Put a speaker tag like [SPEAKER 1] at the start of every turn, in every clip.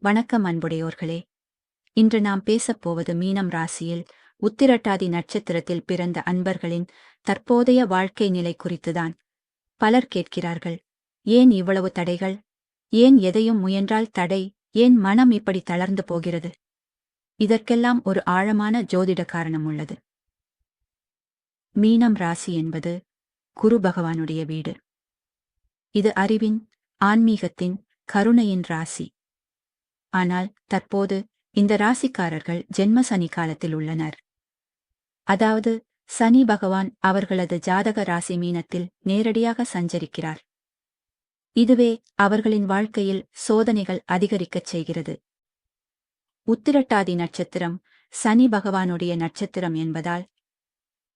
[SPEAKER 1] வணக்கம் அன்புடையோர்களே. இன்று நாம் பேசப் போவது மீனம் ராசியில் உத்திரட்டாதி நட்சத்திரத்தில் பிறந்த அன்பர்களின் தற்போதைய வாழ்க்கை நிலை குறித்துதான். பலர் கேட்கிறார்கள் ஏன் இவ்வளவு தடைகள்? ஏன் எதையும் முயன்றால் தடை? ஏன் மனம் இப்படி தளர்ந்து போகிறது? இதற்கெல்லாம் ஒரு ஆழமான ஜோதிட காரணம் உள்ளது. மீனம் ராசி என்பது குரு பகவானுடைய வீடு. இது அறிவின் ஆன்மீகத்தின் கருணையின் ராசி. ஆனால் தற்போது இந்த ராசிக்காரர்கள் ஜென்ம சனி காலத்தில் உள்ளனர். அதாவது சனி பகவான் அவர்களது ஜாதக ராசி மீனத்தில் நேரடியாக சஞ்சரிக்கிறார். இதுவே அவர்களின் வாழ்க்கையில் சோதனைகள் அதிகரிக்கச் செய்கிறது. உத்திரட்டாதி நட்சத்திரம் சனி பகவானுடைய நட்சத்திரம் என்பதால்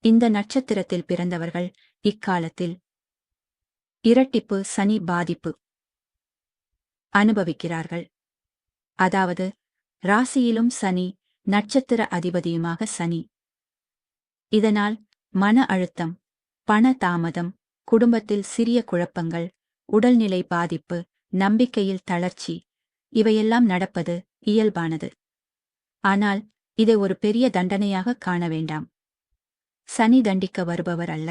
[SPEAKER 1] இந்த நட்சத்திரத்தில் பிறந்தவர்கள் இக்காலத்தில் இரட்டிப்பு சனி பாதிப்பு அனுபவிக்கிறார்கள். அதாவது ராசியிலும் சனி நட்சத்திர அதிபதியுமாக சனி. இதனால் மன அழுத்தம் பண தாமதம் குடும்பத்தில் சிறிய குழப்பங்கள் உடல்நிலை பாதிப்பு நம்பிக்கையில் தளர்ச்சி இவையெல்லாம் நடப்பது இயல்பானது. ஆனால் இதை ஒரு பெரிய தண்டனையாக காண வேண்டாம். சனி தண்டிக்க வருபவர் அல்ல.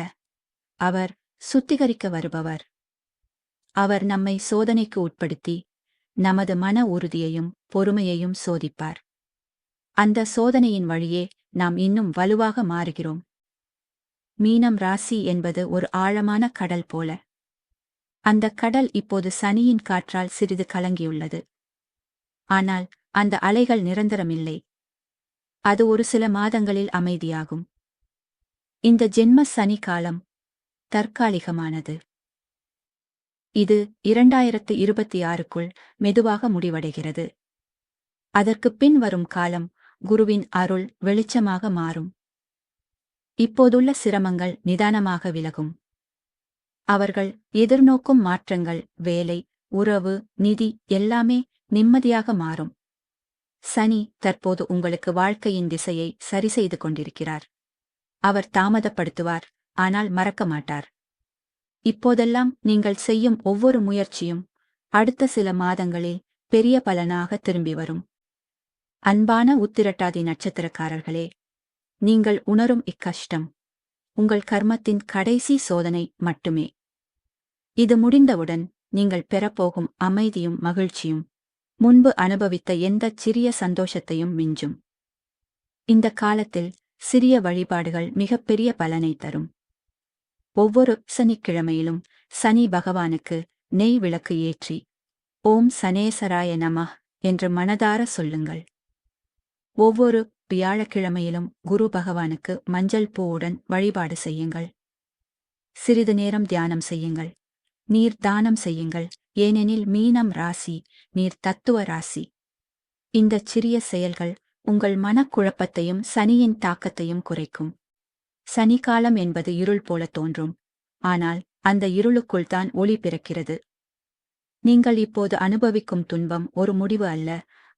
[SPEAKER 1] அவர் சுத்திகரிக்க வருபவர். அவர் நம்மை சோதனைக்கு உட்படுத்தி நமது மன உறுதியையும் பொறுமையையும் சோதிப்பார். அந்த சோதனையின் வழியே நாம் இன்னும் வலுவாக மாறுகிறோம். மீனம் ராசி என்பது ஒரு ஆழமான கடல் போல. அந்த கடல் இப்போது சனியின் காற்றால் சிறிது கலங்கியுள்ளது. ஆனால் அந்த அலைகள் நிரந்தரமில்லை. அது ஒரு சில மாதங்களில் அமைதியாகும். இந்த ஜென்ம சனி காலம் தற்காலிகமானது. இது இரண்டாயிரத்து இருபத்தி ஆறுக்குள் மெதுவாக முடிவடைகிறது. அதற்குப் பின் வரும் காலம் குருவின் அருள் வெளிச்சமாக மாறும். இப்போதுள்ள சிரமங்கள் நிதானமாக விலகும். அவர்கள் எதிர்நோக்கும் மாற்றங்கள் வேலை உறவு நிதி எல்லாமே நிம்மதியாக மாறும். சனி தற்போது உங்களுக்கு வாழ்க்கையின் திசையை சரிசெய்து கொண்டிருக்கிறார். அவர் தாமதப்படுத்துவார் ஆனால் மறக்க மாட்டார். இப்போதெல்லாம் நீங்கள் செய்யும் ஒவ்வொரு முயற்சியும் அடுத்த சில மாதங்களில் பெரிய பலனாக திரும்பி வரும். அன்பான உத்திரட்டாதி நட்சத்திரக்காரர்களே நீங்கள் உணரும் இக்கஷ்டம் உங்கள் கர்மத்தின் கடைசி சோதனை மட்டுமே. இது முடிந்தவுடன் நீங்கள் பெறப்போகும் அமைதியும் மகிழ்ச்சியும் முன்பு அனுபவித்த எந்தச் சிறிய சந்தோஷத்தையும் மிஞ்சும். இந்த காலத்தில் சிறிய வழிபாடுகள் மிகப்பெரிய பலனை தரும். ஒவ்வொரு சனிக்கிழமையிலும் சனி பகவானுக்கு நெய் விளக்கு ஏற்றி ஓம் சனேசராய நம என்று மனதார சொல்லுங்கள். ஒவ்வொரு வியாழக்கிழமையிலும் குரு பகவானுக்கு மஞ்சள் பூவுடன் வழிபாடு செய்யுங்கள். சிறிது நேரம் தியானம் செய்யுங்கள். நீர் தானம் செய்யுங்கள். ஏனெனில் மீனம் ராசி நீர் தத்துவ ராசி. இந்தச் சிறிய செயல்கள் உங்கள் மனக்குழப்பத்தையும் சனியின் தாக்கத்தையும் குறைக்கும். சனிக்காலம் என்பது இருள் போல தோன்றும். ஆனால் அந்த இருளுக்குள் தான் ஒளி பிறக்கிறது. நீங்கள் இப்போது அனுபவிக்கும் துன்பம் ஒரு முடிவு அல்ல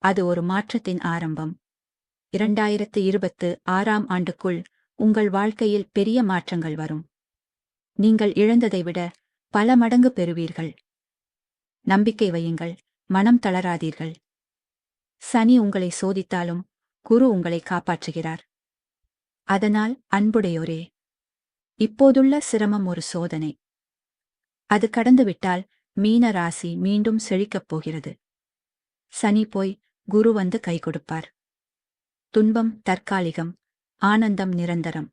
[SPEAKER 1] அது ஒரு மாற்றத்தின் ஆரம்பம். இரண்டாயிரத்து இருபத்து ஆறாம் ஆண்டுக்குள் உங்கள் வாழ்க்கையில் பெரிய மாற்றங்கள் வரும். நீங்கள் இழந்ததை விட பல மடங்கு பெறுவீர்கள். நம்பிக்கை வையுங்கள் மனம் தளராதீர்கள். சனி உங்களை சோதித்தாலும் குரு உங்களை காப்பாற்றுகிறார். அதனால் அன்புடையோரே இப்போதுள்ள சிரமம் ஒரு சோதனை. அது கடந்துவிட்டால் மீன ராசி மீண்டும் செழிக்கப் போகிறது. சனி போய் குரு வந்து கை கொடுப்பார். துன்பம் தற்காலிகம் ஆனந்தம் நிரந்தரம்.